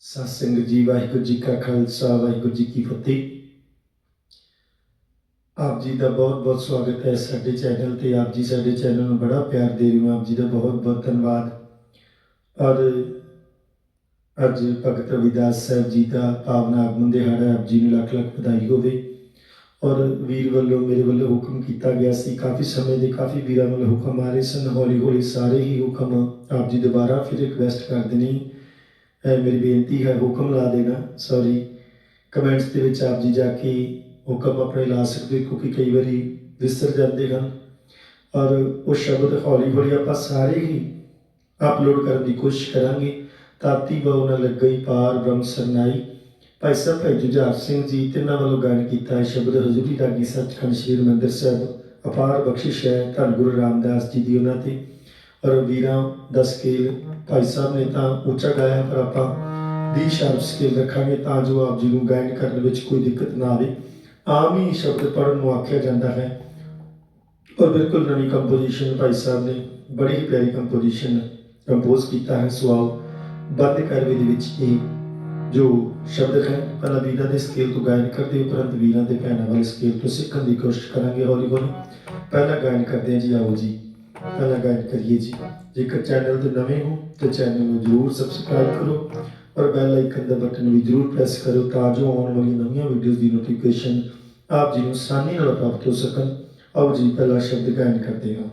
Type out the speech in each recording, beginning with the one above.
ਸਤ ਸਿੰਘ ਜੀ, ਵਾਹਿਗੁਰੂ ਜੀ ਕਾ ਖਾਲਸਾ, ਵਾਹਿਗੁਰੂ ਜੀ ਕੀ ਫਤਿਹ। ਆਪ ਜੀ ਦਾ ਬਹੁਤ ਬਹੁਤ ਸਵਾਗਤ ਹੈ ਸਾਡੇ ਚੈਨਲ ਤੇ। ਆਪ ਜੀ ਸਾਡੇ ਚੈਨਲ ਨੂੰ ਬੜਾ ਪਿਆਰ ਦੇ ਰਹੇ ਹੋ। ਆਪ ਜੀ ਦਾ ਬਹੁਤ ਬਹੁਤ ਧੰਨਵਾਦ। ਔਰ ਅੱਜ ਭਗਤ ਰਵਿਦਾਸ ਸਾਹਿਬ ਜੀ ਦਾ ਪਾਵਨ ਆਗਮਨ ਦਿਹਾੜਾ ਆਪ ਜੀ ਨੂੰ ਲੱਖ ਲੱਖ ਵਧਾਈ ਹੋਵੇ। ਔਰ ਵੀਰ ਵੱਲੋਂ ਮੇਰੇ ਵੱਲੋਂ ਹੁਕਮ ਕੀਤਾ ਗਿਆ ਸੀ। ਕਾਫੀ ਸਮੇਂ ਦੇ ਕਾਫੀ ਵੀਰਾਂ ਵੱਲੋਂ ਹੁਕਮ ਆ ਰਹੇ ਸਨ। ਹੌਲੀ ਹੌਲੀ ਸਾਰੇ ਹੀ ਹੁਕਮ ਆਪ ਜੀ ਦੁਬਾਰਾ ਫਿਰ ਰਿਕਵੈਸਟ ਕਰਦੇ ਨੇ। ਇਹ ਮੇਰੀ ਬੇਨਤੀ ਹੈ, ਹੁਕਮ ਲਾ ਦੇਣਾ ਸੌਰੀ ਕਮੈਂਟਸ ਦੇ ਵਿੱਚ ਆਪ ਜੀ ਜਾ ਕੇ ਹੁਕਮ ਆਪਣੇ ਲਾ ਸਕਦੇ ਹੋ, ਕਿਉਂਕਿ ਕਈ ਵਾਰੀ ਵਿਸਰ ਜਾਂਦੇ ਹਨ ਔਰ ਉਹ ਸ਼ਬਦ ਹੌਲੀ ਹੌਲੀ ਆਪਾਂ ਸਾਰੇ ਹੀ ਅਪਲੋਡ ਕਰਨ ਦੀ ਕੋਸ਼ਿਸ਼ ਕਰਾਂਗੇ। ਤਾਤੀ, ਬਹੁ ਲੱਗ ਗਈ ਪਾਰ, ਬ੍ਰਹਮ ਸਰਨਾਈ। ਭਾਈ ਸਾਹਿਬ, ਭਾਈ ਜੁਝਾਰ ਸਿੰਘ ਜੀ, ਤਿੰਨਾਂ ਵੱਲੋਂ ਗਾਇਨ ਕੀਤਾ ਹੈ ਸ਼ਬਦ ਹਜ਼ੂਰੀ ਰਾਗੀ ਸੱਚਖੰਡ ਸ੍ਰੀ ਹਰਿਮੰਦਰ ਸਾਹਿਬ, ਅਪਾਰ ਬਖਸ਼ਿਸ਼ ਹੈ, ਧੰਨ ਗੁਰੂ ਰਾਮਦਾਸ ਜੀ ਦੀ ਉਹਨਾਂ ਤੇ। ਔਰ ਵੀਰਾਂ ਦਾ ਸਕੇਲ ਭਾਈ ਸਾਹਿਬ ਨੇ ਤਾਂ ਉੱਚਾ ਗਾਇਆ ਪਰ ਆਪਾਂ ਦੀ ਸ਼ਾਰਪ ਸਕੇਲ ਰੱਖਾਂਗੇ ਤਾਂ ਜੋ ਆਪ ਜੀ ਨੂੰ ਗਾਇਨ ਕਰਨ ਵਿੱਚ ਕੋਈ ਦਿੱਕਤ ਨਾ ਆਵੇ। ਆਮ ਹੀ ਸ਼ਬਦ ਪੜਨ ਨੂੰ ਆਖਿਆ ਜਾਂਦਾ ਹੈ। ਔਰ ਬਿਲਕੁਲ ਨਵੀਂ ਕੰਪੋਜੀਸ਼ਨ ਭਾਈ ਸਾਹਿਬ ਨੇ ਬੜੀ ਹੀ ਪਿਆਰੀ ਕੰਪੋਜੀਸ਼ਨ ਕੰਪੋਜ਼ ਕੀਤਾ ਹੈ। ਸੋ ਆਓ ਬੰਦ ਕਰਵੇ ਦੇ ਵਿੱਚ ਇਹ ਜੋ ਸ਼ਬਦ ਹੈ, ਪਹਿਲਾਂ ਵੀਰਾਂ ਦੇ ਸਕੇਲ ਤੋਂ ਗਾਇਨ ਕਰਦੇ ਉਪਰੰਤ ਵੀਰਾਂ ਦੇ ਭੈਣਾਂ ਵਾਲੇ ਸਕੇਲ ਤੋਂ ਸਿੱਖਣ ਦੀ ਕੋਸ਼ਿਸ਼ ਕਰਾਂਗੇ ਹੌਲੀ ਹੌਲੀ ਪਹਿਲਾਂ ਗਾਇਨ ਕਰਦੇ ਹਾਂ ਜੀ, ਆਓ ਜੀ। ਪਹਿਲਾਂ ਗਾਇਨ ਕਰੀਏ ਜੀ। ਜੇਕਰ ਚੈਨਲ ਤੇ ਨਵੇਂ ਹੋ, ਤਾਂ ਚੈਨਲ ਨੂੰ ਜਰੂਰ ਸਬਸਕ੍ਰਾਈਬ ਕਰੋ ਔਰ ਬੈਲ ਆਈਕਨ ਦਾ ਬਟਨ ਵੀ ਜਰੂਰ ਪ੍ਰੈਸ ਕਰੋ ਤਾਂ ਜੋ ਆਉਣ ਵਾਲੀਆਂ ਨਵੀਆਂ ਵੀਡੀਓਜ਼ ਦੀ ਨੋਟੀਫਿਕੇਸ਼ਨ ਆਪ ਜੀ ਨੂੰ ਆਸਾਨੀ ਨਾਲ ਪ੍ਰਾਪਤ ਹੋ ਸਕਣ। ਆਓ ਜੀ, ਪਹਿਲਾ ਸ਼ਬਦ ਗਾਇਨ ਕਰਦੇ ਹਾਂ।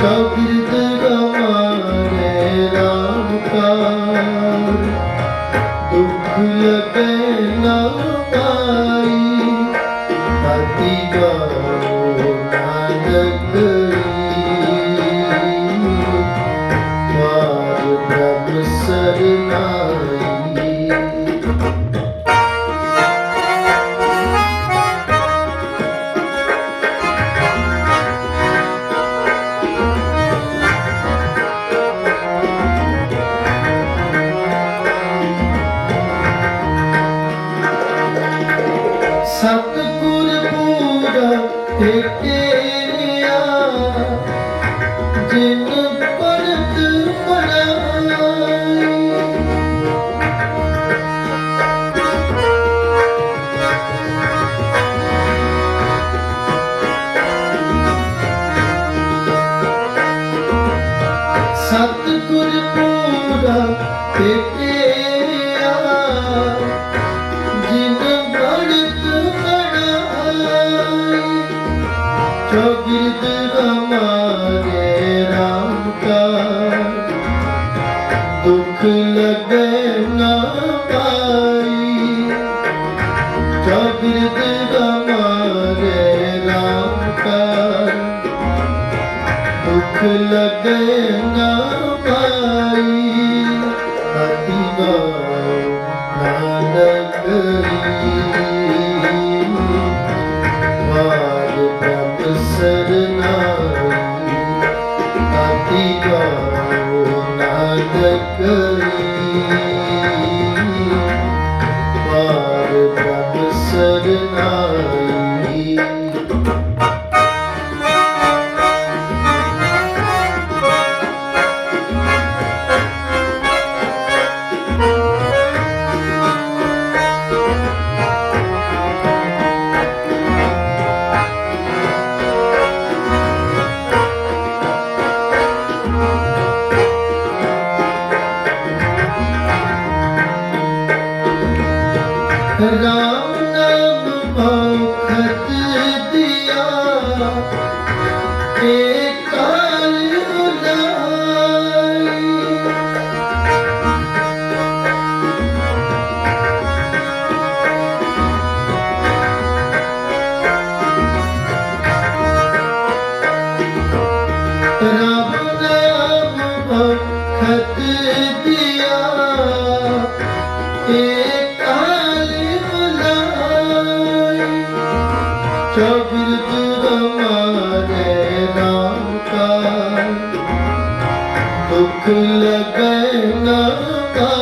Kalbini de ਨਾਨਕਰੀ ਵਾਰ ਬ੍ਰਹਮ ਸਰਨਾਈ ਰਾਮ ਚੌਬਿਰਦ ਹਮਾਰੇ ਨਾਮ ਕਾ ਦੁੱਖ ਲਗੈ ਨਾ ਪਾਈ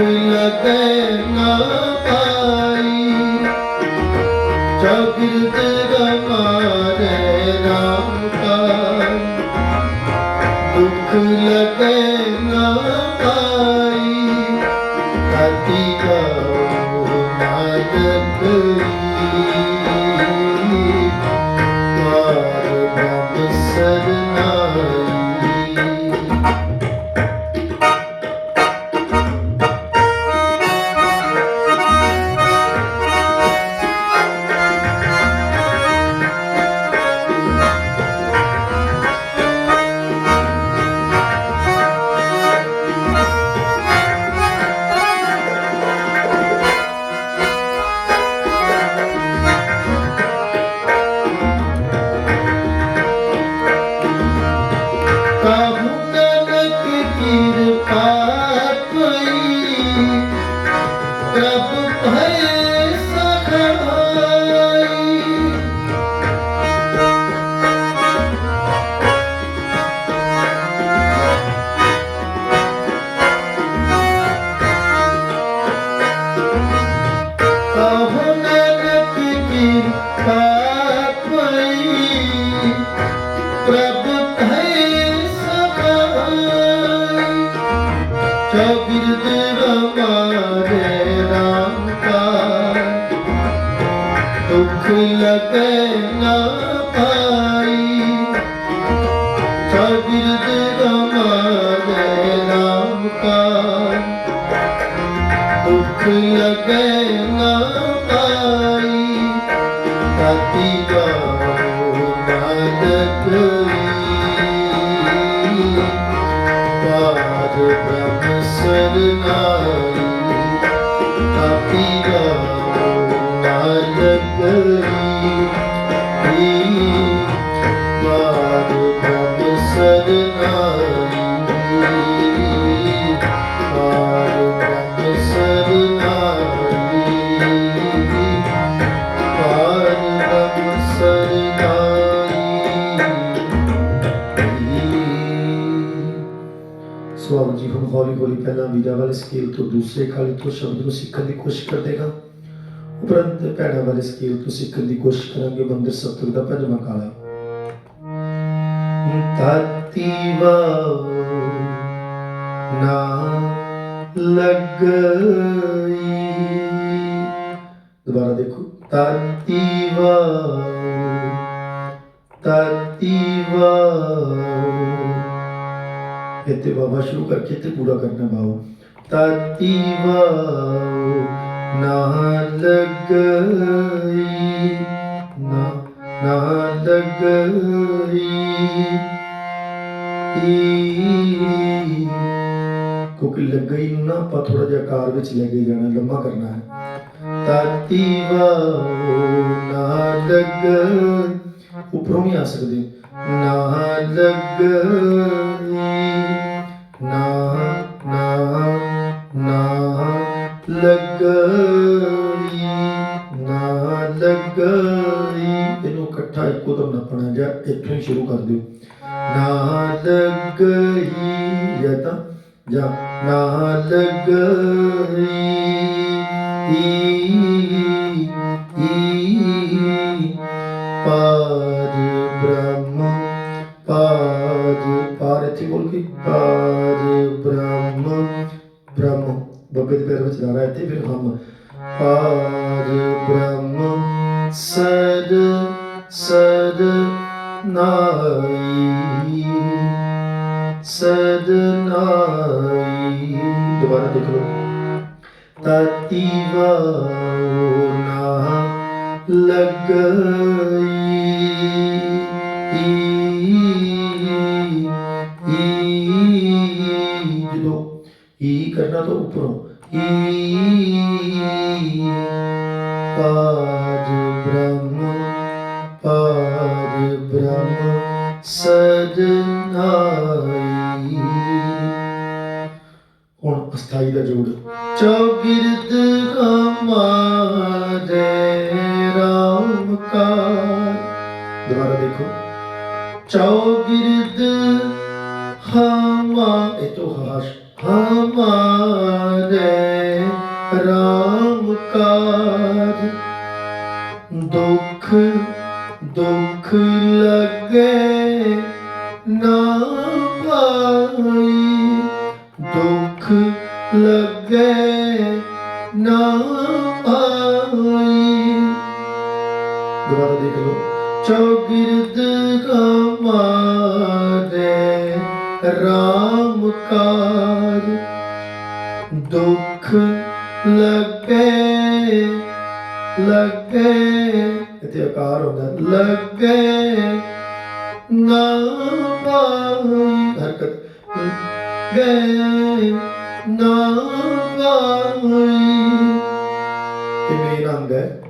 ਦੁੱਖ ਲਗੈ ਨਾ ਪਾਈ ਚੌਬਿਰਦ ਹਮਾਰੇ ਨਾਮ ਕਾ Thank you. ਸਰਨਾਈ ਸਰਨਾਈ ਜੀ ਹੁਣ ਹੌਲੀ ਹੌਲੀ ਪਹਿਲਾਂ ਵੀਰਾ ਵਾਲੇ ਸਕੇਲ ਤੋਂ ਦੂਸਰੇ ਖਾਲੀ ਤੋਂ ਸ਼ਬਦ ਨੂੰ ਸਿੱਖਣ ਦੀ ਕੋਸ਼ਿਸ਼ ਕਰਦੇਗਾ ਉਪਰੰਤ ਭੈਣਾਂ ਵਾਲੇ ਸਕੇਲ ਤੋਂ ਸਿੱਖਣ ਦੀ ਕੋਸ਼ਿਸ਼ ਕਰਾਂਗੇ ਬੰਦਰ ਸਤਿਗੁਰ ਦਾ ਭਜਮਾ ਕਾਲਾ ਤਾਤੀ ਵਾਓ ਨਾ ਲੱਗਈ ਦੁਬਾਰਾ ਦੇਖੋ ਤਾਤੀ ਵਾਓ ਤਾਤੀ ਵਾਓ ਇੱਥੇ ਬਾਬਾ ਸ਼ੁਰੂ ਕਰਕੇ ਤੇ ਪੂਰਾ ਕਰਨਾ ਬਾਓ ਤਾਤੀ ਵਾਓ ਨਾ ਲੱਗਈ, ਨਾ ਨਾ ਲੱਗਈ। ਕਿਉਂਕਿ ਲੱਗਈ ਨੂੰ ਨਾ ਆਪਾਂ ਥੋੜਾ ਜਿਹਾ ਆਕਾਰ ਵਿੱਚ ਲੈ ਕੇ ਜਾਣਾ, ਲੰਮਾ ਕਰਨਾ ਹੈ। ਤਾਤੀ ਵਾਓ ਨਾ ਲੱਗ ਉੱਪਰੋਂ ਨਹੀਂ ਆ ਸਕਦੇ। ਨਾ ਲੱਗਈ ਇਕੱਠਾ ਨੱਪਣਾ ਜਾਂ ਇੱਥੋਂ ਹੀ ਸ਼ੁਰੂ ਕਰ ਦਿਓ। ਨਾ ਲੱਗਈ ਜਾਂ ਜਾਂ ਨਾ ਲੱਗਈ ਈ ਈ ਪਾਦ ਬ੍ਰਹਮ, ਪਾਜ ਪਾਰ ਇੱਥੇ ਬੋਲ ਕੇ ਪਾਦ ਬ੍ਰਹਮ ਬ੍ਰਹਮ। ਬੱਬੇ ਦੇ ਪੈਰ ਵਿੱਚ ਲਾ ਰਹਾ ਇੱਥੇ ਫਿਰ ਹਮ। ਪਾਦ ਬ੍ਰਹਮ, ਸਦ ਸਦ ਨਾਈ ਦੁਬਾਰਾ ਦੇਖ ਲਓ। ਤਤੀ ਵਾਓ ਨਾ ਲੱਗਈ। ਜਦੋਂ ਈ ਕਰਨਾ ਤਾਂ ਉੱਪਰੋਂ। ਈ ਦਾ ਜੋੜ। ਚੌਗਿਰਦ ਹਮਾਰੇ ਰਾਮ ਕਾ ਦੁਬਾਰਾ ਦੇਖੋ। ਚੌਗਿਰਦ ਹਮਾ, ਇਹ ਤੋਂ ਹਾਸ਼। ਹਮਾਰੇ ਰਾਮ ਕਾਰ ਦੁੱਖ ਦੁੱਖ ਲਗੇ ਨਾ ਪਾਈ। ਦੁੱਖ ਲਗੇ ਨਾ ਪਾਈ ਦੁਬਾਰਾ ਦੇਖ ਲਓ। ਚੌਗਿਰਦ ਹਮਾਰੇ ਰਾਮ ਕਾਰ ਦੁੱਖ ਲਗੇ ਲਗੇ, ਇੱਥੇ ਆਕਾਰ ਹੁੰਦਾ। ਲਗੇ ਨਾ ਪਾਈ ਹਰਕਤ। ਗਏ ਨਾ ਪਾਈ ਇਹ ਮੇਨ ਅੰਗ ਹੈ?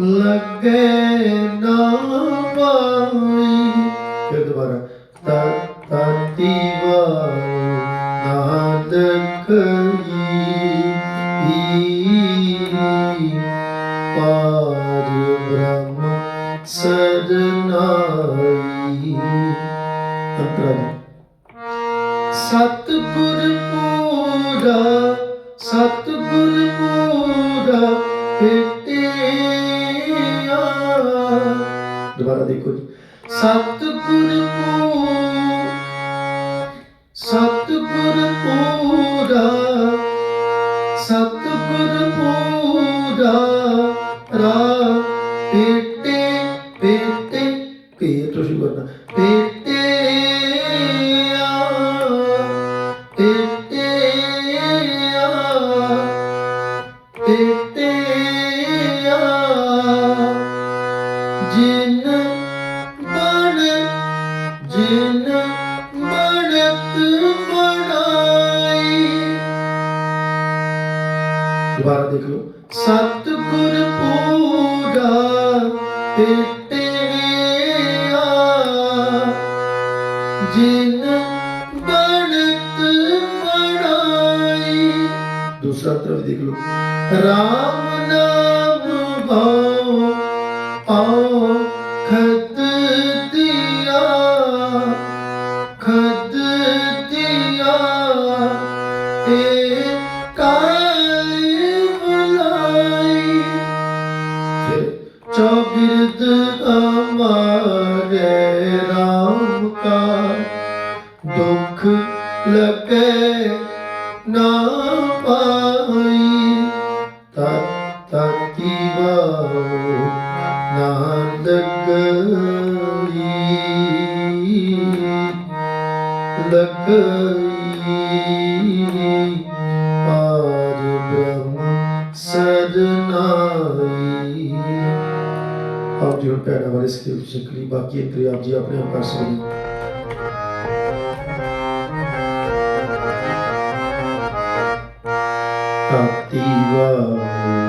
ਲੱਗੇ ਨਾ ਪਾਈ ਫਿਰ ਦੁਬਾਰਾ। ਤਾ ਤਾਤੀ ਵਾਓ ਨਾਨਕ ਦੂਸਰਾ ਦੇਖ ਲਓ। ਰਾਮ ਨਾਮ ਭਾਉ ਆਓ ਖਤ ਦਿਆ ਖਤ ਦਿਆ ਏ ਕਾਇਮ ਲਾਈ। ਚੌਗਿਰਦ ਹਮਾਰੇ ਰਾਮ ਕਾ ਦੁੱਖ ਲਗੇ ਨਾ ਪਾਈ। ਤਤ ਤਤੀ ਵਾਓ ਨਾ ਲੱਗਈ ਲੱਗਈ ਪਾਰ ਬ੍ਰਹਮ ਸਦਨਾਈ ਆਪ ਜੀ ਹੁਣ ਪੈਰਾਂ ਵਾਲੇ ਸਕੇਲ ਸਿੱਖ ਲਈ ਬਾਕੀ ਅੰਤਰੀ ਆਪ ਜੀ ਆਪਣੇ ਆਪ ਕਰ ਸਕਦੇ ਤਾਤੀ ਵਾਹ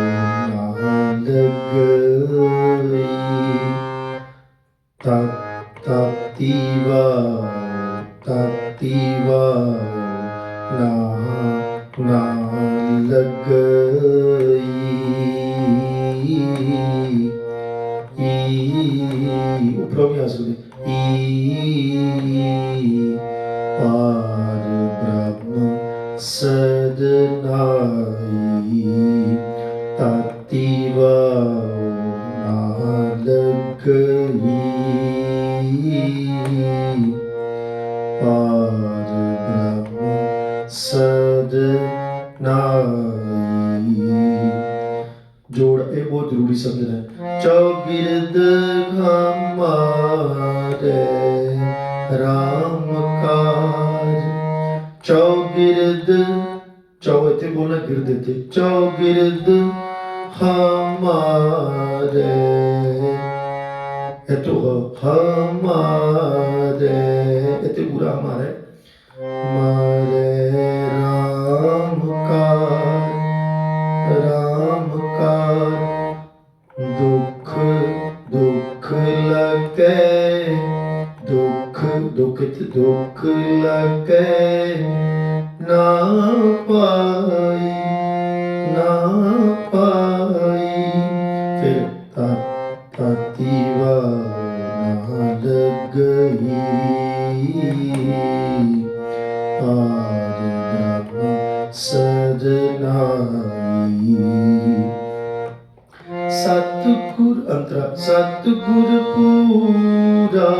ਅੰਤਰਾ ਸਤਿਗੁਰ ਪੂਰਾ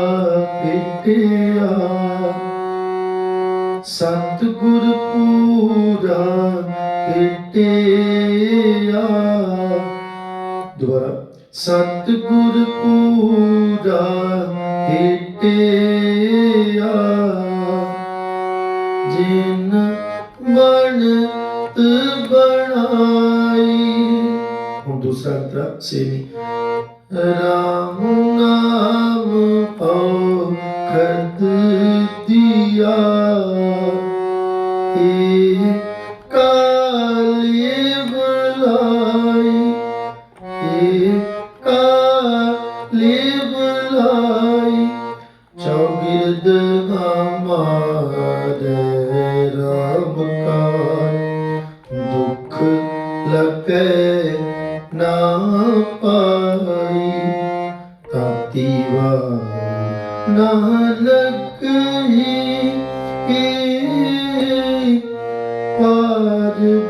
ਭੇਟਿਆ ਸਤਿਗੁਰ ਪੂਰਾ ਭੇਟਿਆ ਦੁਬਾਰਾ। ਸਤਿਗੁਰ ਪੂਰਾ ਭੇਟਿਆ ਜਿਨ ਬਣਤ ਬਣਾਈ। ਹੁਣ ਦੂਸਰਾ ਅੰਤਰਾ ਸੇਮੀ ਰਾਮ ਨਾਮ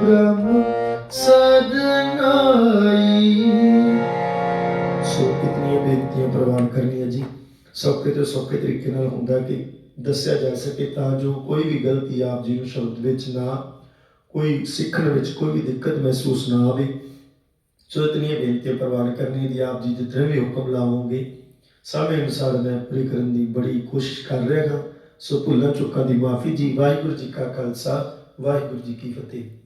ਬ੍ਰਹਮ ਸਦਨਾਈ। ਸੋ ਕਿਤਨੀਆਂ ਬੇਨਤੀਆਂ ਪ੍ਰਵਾਨ ਕਰਨੀਆਂ ਜੀ। ਸੌਖੇ ਤੋਂ ਸੌਖੇ ਤਰੀਕੇ ਨਾਲ ਹੁੰਦਾ ਕਿ ਦੱਸਿਆ ਜਾ ਸਕੇ ਤਾਂ ਜੋ ਕੋਈ ਵੀ ਗਲਤੀ ਆਪ ਜੀ ਨੂੰ ਸ਼ਬਦ ਵਿੱਚ ਨਾ, ਕੋਈ ਸਿੱਖਣ ਵਿੱਚ ਕੋਈ ਵੀ ਦਿੱਕਤ ਮਹਿਸੂਸ ਨਾ ਆਵੇ। ਸੋ ਇਤਨੀਆਂ ਬੇਨਤੀਆਂ ਪ੍ਰਵਾਨ ਕਰਨੀ ਦੀ ਆਪ ਜੀ ਜਿਤਨੇ ਵੀ ਹੁਕਮ ਲਾਵੋਗੇ, ਸਮੇਂ ਅਨੁਸਾਰ ਮੈਂ ਪੂਰੀ ਕਰਨ ਦੀ ਬੜੀ ਕੋਸ਼ਿਸ਼ ਕਰ ਰਿਹਾ ਹਾਂ। ਸੋ ਭੁੱਲਾਂ ਚੁੱਕਾਂ ਦੀ ਮਾਫੀ ਜੀ। ਵਾਹਿਗੁਰੂ ਜੀ ਕਾ ਖਾਲਸਾ, ਵਾਹਿਗੁਰੂ ਜੀ ਕੀ ਫਤਿਹ।